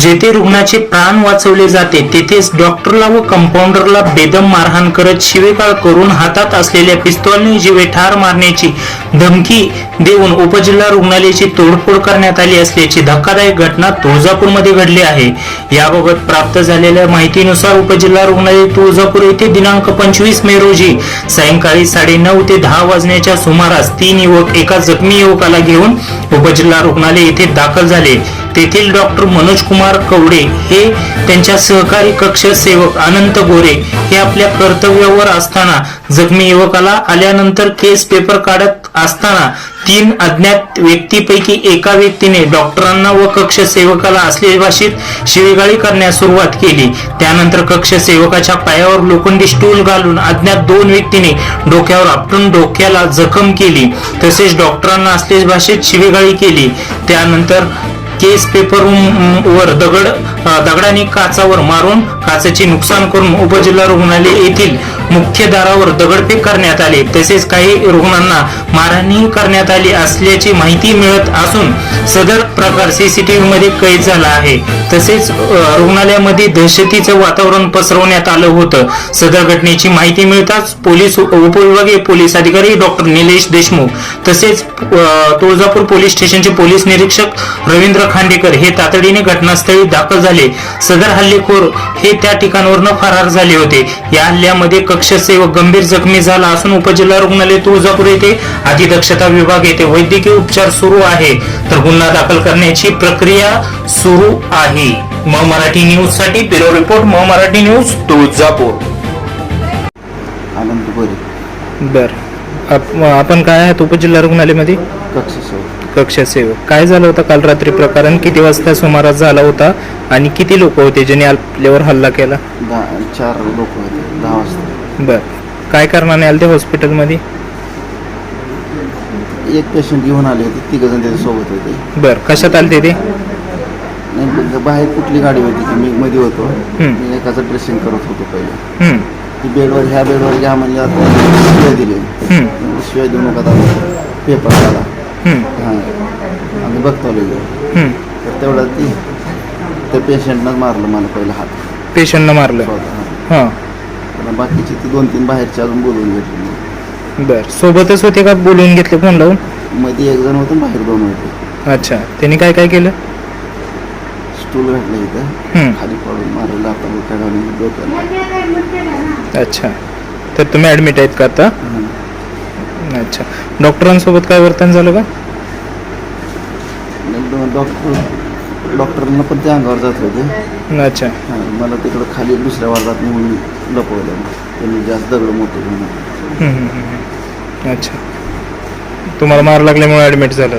जेथे रुग्णाचे प्राण वाचवले जाते तेथेच डॉक्टरला व कंपाऊंडरला बेदम मारहाण करत शिवेकाळ करून हातात असलेल्या पिस्तॉलने जीवे ठार मारण्याची धमकी देऊन उपजिल्हा रुग्णालयाची तोडफोड करण्यात आली असल्याची धक्कादायक घटना तुळजापूरमध्ये घडली आहे. याबाबत प्राप्त झालेल्या माहितीनुसार उपजिल्हा रुग्णालय तुळजापूर येथे दिनांक पंचवीस मे रोजी सायंकाळी साडेनऊ ते दहा वाजण्याच्या सुमारास तीन युवक एका जखमी युवकाला घेऊन उपजिल्हा रुग्णालय येथे दाखल झाले. तेथील डॉक्टर मनोज कुमार कवडे हे त्यांच्या सहकारी कक्ष सेवक अनंत गोरे हे आपल्या कर्तव्यावर असताना जखमी युवकाला आल्यानंतर केस पेपर काढत असताना तीन अज्ञात व्यक्तीपैकी एका व्यक्तीने डॉक्टरांना व कक्ष सेवकाला असलेल्या भाषेत शिवीगाळी करण्यास सुरुवात केली. त्यानंतर कक्ष सेवकाच्या पायावर लोखंडी स्टूल घालून अज्ञात दोन व्यक्तीने डोक्यावर आपटून डोक्याला जखम केली. तसेच डॉक्टरांना असलेल्या भाषेत शिवीगाळी केली. त्यानंतर केस पेपर वर दगड दगडाने काचावर मारून काचाचे नुकसान करून उपजिल्हा रुग्णालय येथील मुख्य दारावर दगडफेक करण्यात आले. तसेच काही रुग्णांना मारहाणी करण्यात आली असल्याची माहिती मिळत असून सदर प्रकार सीसीटीव्ही मध्ये कैद झाला आहे. तसेच रुग्णालयामध्ये दहशतीचं वातावरण पसरवण्यात आलं होतं. सदर घटनेची माहिती मिळताच पोलीस उपविभागीय पोलीस अधिकारी डॉक्टर निलेश देशमुख तसेच तुळजापूर पोलीस स्टेशनचे पोलीस निरीक्षक रवींद्र खांडेकर हे तातडीने घटनास्थळी दाखल झाले. सदर हल्लेखोर हे त्या ठिकाणावरून फरार झाले होते. या हल्ल्यामध्ये कक्षसेवक गंभीर जखमी झाला असून उपजिल्हा रुग्णालय तुळजापूर येथे अतिदक्षता विभाग येथे वैद्यकीय उपचार सुरू आहे. तर गुन्हा दाखल करण्याची प्रक्रिया सुरू आहे. म मराठी न्यूजसाठी ब्युरो रिपोर्ट म मराठी न्यूज तुळजापूर. आनंद गोरे. बर. आपण काय आहात उपजिल्हा रुग्णालयामध्ये? कक्ष सेवक कक्षसेवक काय झालं होतं? काल रात्री प्रकरण किती वाजता सुमारास झाला होता आणि किती लोक होते ज्यांनी आपल्यावर हल्ला केला? दहा चार लोक होते. दहा वाजता. बर. काय कारणाने आले ते हॉस्पिटलमध्ये? एक पेशंट घेऊन आले होते. तिघ जण त्याच्या सोबत होते. बर. कशात आले ते? नेमकं बाहेर कुठली गाडी होती की मी मध्ये होतो. मी एकाचं ड्रेसिंग करत होतो पहिले. हम्म, ती बेडवर ह्या बेडवर घ्या म्हणजे आता शिवाय दिले. हम्म, म्हणजे शिवाय देऊ नका दादा. पेपर काढा. हम्म, हां. आम्ही बघतो. तर तेवढं ती त्या पेशंटनं मारलं मला पहिला हात. पेशंटनं मारलं. स्वतः हां. पण बाकीची ती दोन तीन बाहेरची अजून बोलवून घेतली बर. सोबतच होते का बोलवून घेतले फोन लावून? मध्ये एक जण होतं आणि बाहेर दोन होते. अच्छा. त्यांनी काय काय केलं? स्टूल घातलं इथं. खाली पडून मारलं घालून डोक्याला. अच्छा. तर तुम्ही ऍडमिट आहेत का आता. अच्छा. डॉक्टरांसोबत काय वर्तन झालं का? डॉक्टर डॉक्टरांना पण त्या अंगावर जात होते. अच्छा. मला तिकडं खाली दुसऱ्या वार्डात नेऊन लपवलं. त्यांनी जास्त दगड मोठे. अच्छा. तुम्हाला मार लागल्यामुळे ऍडमिट झालं.